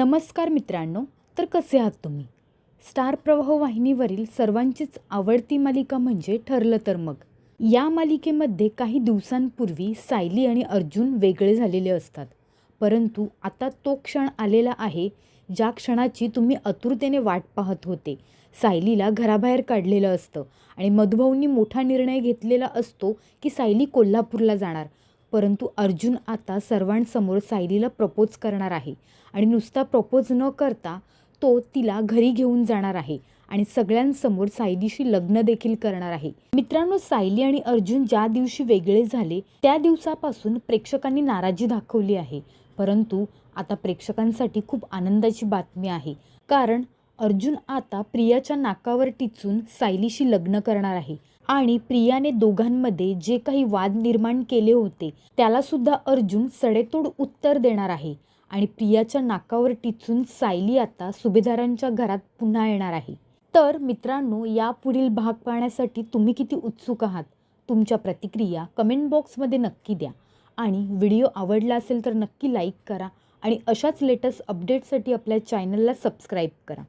नमस्कार मित्रांनो तर कसे आहात तुम्ही? स्टार प्रवाह वाहिनीवरील सर्वांचीच आवडती मालिका म्हणजे ठरलं तर मग. या मालिकेमध्ये काही दिवसांपूर्वी सायली आणि अर्जुन वेगळे झालेले असतात. परंतु आता तो क्षण आलेला आहे ज्या क्षणाची तुम्ही आतुरतेने वाट पाहत होते. सायलीला घराबाहेर काढलेलं असतं आणि मधुभाऊंनी मोठा निर्णय घेतलेला असतो की सायली कोल्हापूरला जाणार. परंतु अर्जुन आता सर्वांसमोर सायलीला प्रपोज करणार आहे. आणि नुसता प्रपोज न करता तो तिला घरी घेऊन जाणार आहे आणि सगळ्यांसमोर सायलीशी लग्न देखील करणार आहे. मित्रांनो सायली आणि अर्जुन ज्या दिवशी वेगळे झाले त्या दिवसापासून प्रेक्षकांनी नाराजी दाखवली आहे. परंतु आता प्रेक्षकांसाठी खूप आनंदाची बातमी आहे. कारण अर्जुन आता प्रियाच्या नाकावर टिचून सायलीशी लग्न करणार आहे. आणि प्रियाने दोघांमध्ये जे काही वाद निर्माण केले होते त्यालासुद्धा अर्जुन सडेतोड उत्तर देणार आहे. आणि प्रियाच्या नाकावर टिचून सायली आता सुभेदारांच्या घरात पुन्हा येणार आहे. तर मित्रांनो यापुढील भाग पाहण्यासाठी तुम्ही किती उत्सुक आहात? तुमच्या प्रतिक्रिया कमेंट बॉक्समध्ये नक्की द्या. आणि व्हिडिओ आवडला असेल तर नक्की लाईक करा आणि अशाच लेटेस्ट अपडेटसाठी आपल्या चॅनलला सबस्क्राईब करा.